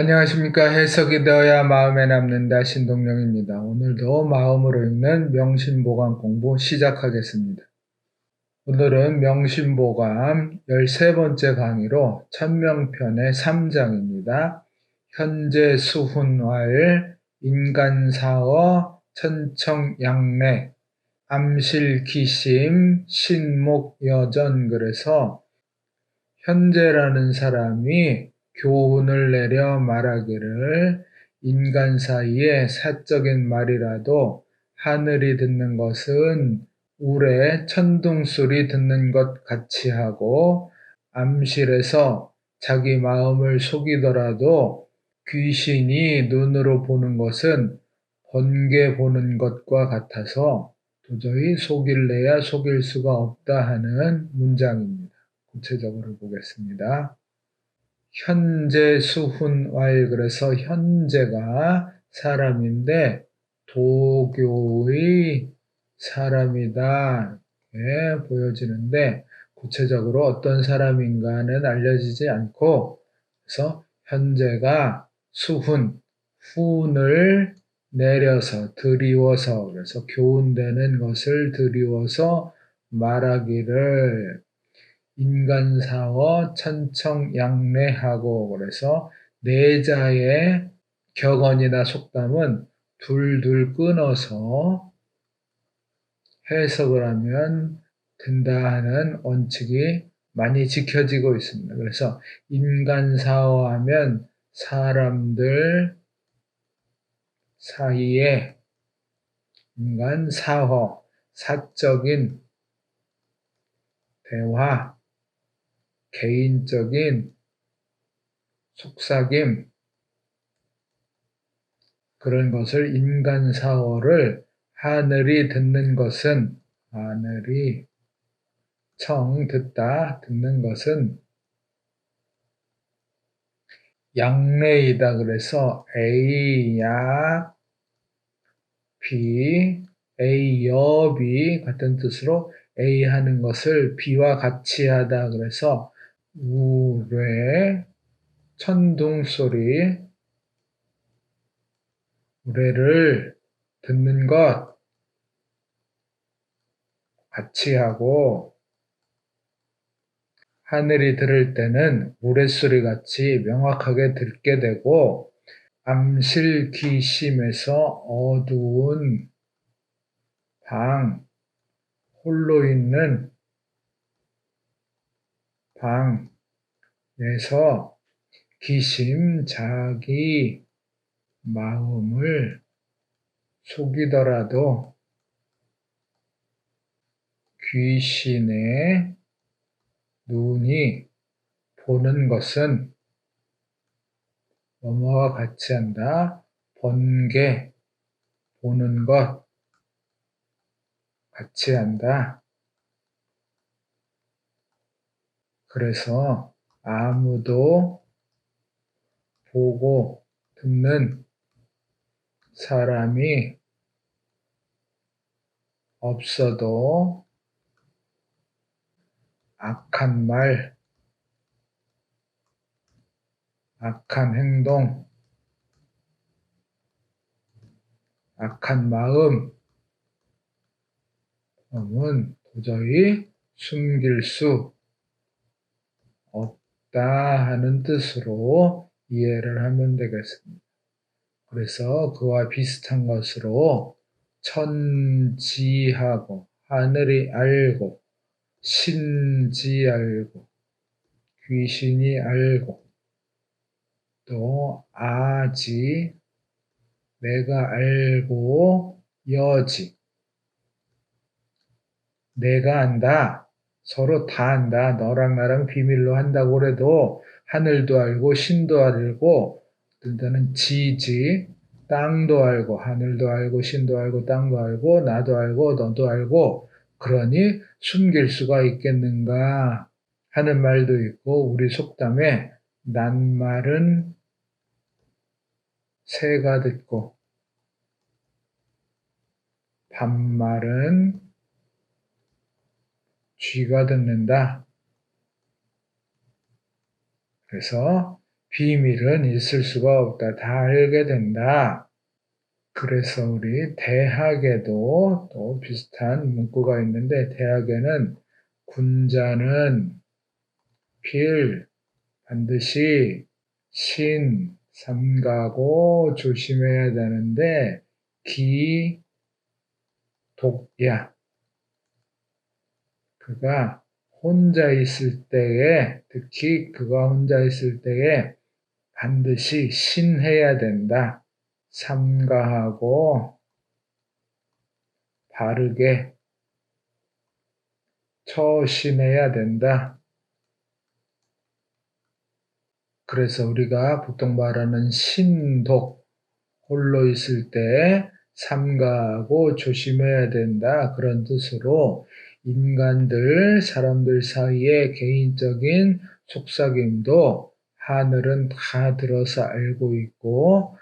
안녕하십니까. 해석이 되어야 마음에 남는다. 신동영입니다. 오늘도 마음으로 읽는 명심보감 공부 시작하겠습니다. 오늘은 명심보감 13번째 강의로 천명편의 3장입니다. 현재 수훈활, 인간사어, 천청양래, 암실기심, 신목여전 그래서 현재라는 사람이 교훈을 내려 말하기를 인간 사이에 사적인 말이라도 하늘이 듣는 것은 울에 천둥소리 듣는 것 같이 하고 암실에서 자기 마음을 속이더라도 귀신이 눈으로 보는 것은 번개 보는 것과 같아서 도저히 속일래야 속일 수가 없다 하는 문장입니다. 구체적으로 보겠습니다. 현재 수훈 왈 그래서 현재가 사람인데 도교의 사람이다. 예, 보여지는데 구체적으로 어떤 사람인가는 알려지지 않고 그래서 현재가 수훈 훈을 내려서 드리워서 그래서 교훈되는 것을 드리워서 말하기를 인간사어 천청양래하고 그래서 내자의 격언이나 속담은 둘둘 끊어서 해석을 하면 된다 하는 원칙이 많이 지켜지고 있습니다. 그래서 인간사어 하면 사람들 사이에 인간사어, 사적인 대화, 개인적인 속삭임, 그런 것을 인간사어를 하늘이 듣는 것은 하늘이 청 듣다 듣는 것은 양례이다 그래서 A 약 B A 여비 같은 뜻으로 A 하는 것을 B와 같이 하다 그래서 우레 천둥 소리 우레를 듣는 것 같이 하고 하늘이 들을 때는 우레소리 같이 명확하게 듣게 되고 암실기심에서 어두운 방 홀로 있는 방에서 기심 자기 마음을 속이더라도 귀신의 눈이 보는 것은 뭐뭐와 같이 한다. 번개 보는 것 같이 한다. 그래서 아무도 보고 듣는 사람이 없어도 악한 말, 악한 행동, 악한 마음, 은 도저히 숨길 수 없다 하는 뜻으로 이해를 하면 되겠습니다. 그래서 그와 비슷한 것으로 천지하고 하늘이 알고 신지 알고 귀신이 알고 또 아지 내가 알고 여지 내가 안다 서로 다 안다. 너랑 나랑 비밀로 한다고 그래도 하늘도 알고 신도 알고 일단은 지지 땅도 알고 하늘도 알고 신도 알고 땅도 알고 나도 알고 너도 알고 그러니 숨길 수가 있겠는가 하는 말도 있고 우리 속담에 낱말은 새가 듣고 반말은 쥐가 듣는다. 그래서 비밀은 있을 수가 없다. 다 알게 된다. 그래서 우리 대학에도 또 비슷한 문구가 있는데 대학에는 군자는 필 반드시 신 삼가고 조심해야 되는데 기 독야 그가 혼자 있을 때에 특히 그가 혼자 있을 때에 반드시 신해야 된다. 삼가하고 바르게 처신해야 된다. 그래서 우리가 보통 말하는 신독, 홀로 있을 때 삼가하고 조심해야 된다. 그런 뜻으로 인간들, 사람들 사이의 개인적인 속삭임도 하늘은 다 들어서 알고 있고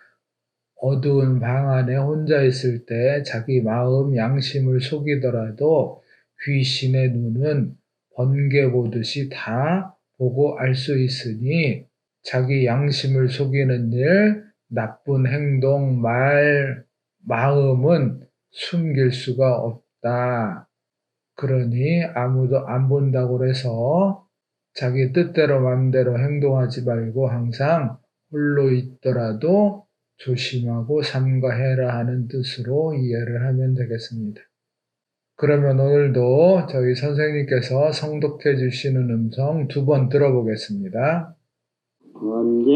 어두운 방 안에 혼자 있을 때 자기 마음 양심을 속이더라도 귀신의 눈은 번개 보듯이 다 보고 알 수 있으니 자기 양심을 속이는 일, 나쁜 행동, 말, 마음은 숨길 수가 없다. 그러니 아무도 안 본다고 해서 자기 뜻대로 마음대로 행동하지 말고 항상 홀로 있더라도 조심하고 삼가해라 하는 뜻으로 이해를 하면 되겠습니다. 그러면 오늘도 저희 선생님께서 성독해 주시는 음성 두 번 들어보겠습니다. 언제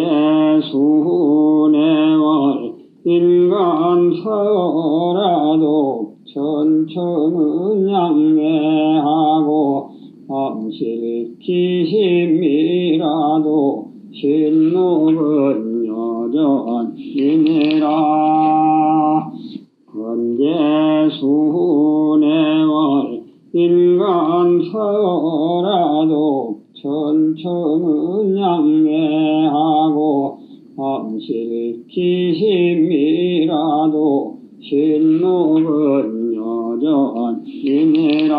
수내월 인간 사여라도 천천은 양매하고 암실 기힘이라도 신록은 여전이니라. 언제 수내월 인간 사여라도 천천은 양매하고 암실 기힘이라도 신록은 여전이니라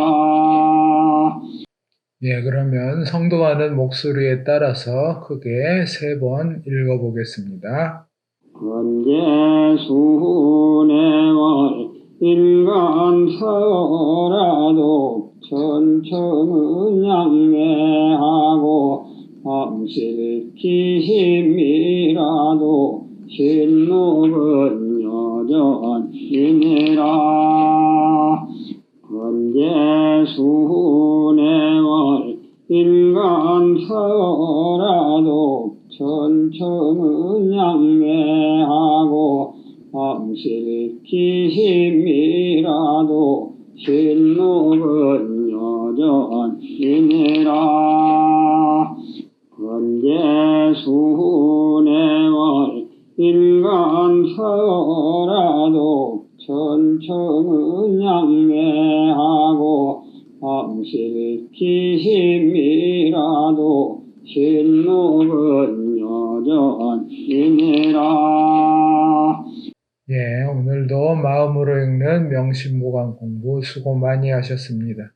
예, 그러면 성도하는 목소리에 따라서 크게 세 번 읽어보겠습니다. 언제 인간 사여라도 천천은 양매하고 암실 기힘이라도 신록은 여전이니라 수내월 인간 사여라도 천천은 양매하고 암실 기힘이라도 신록은 여전이니라. 언제 수내월 인간 사여라도 천천은 양매하고 암실 기힘이라도 신록은 여전이니라 예, 오늘도 마음으로 읽는 명심보강 공부 수고 많이 하셨습니다.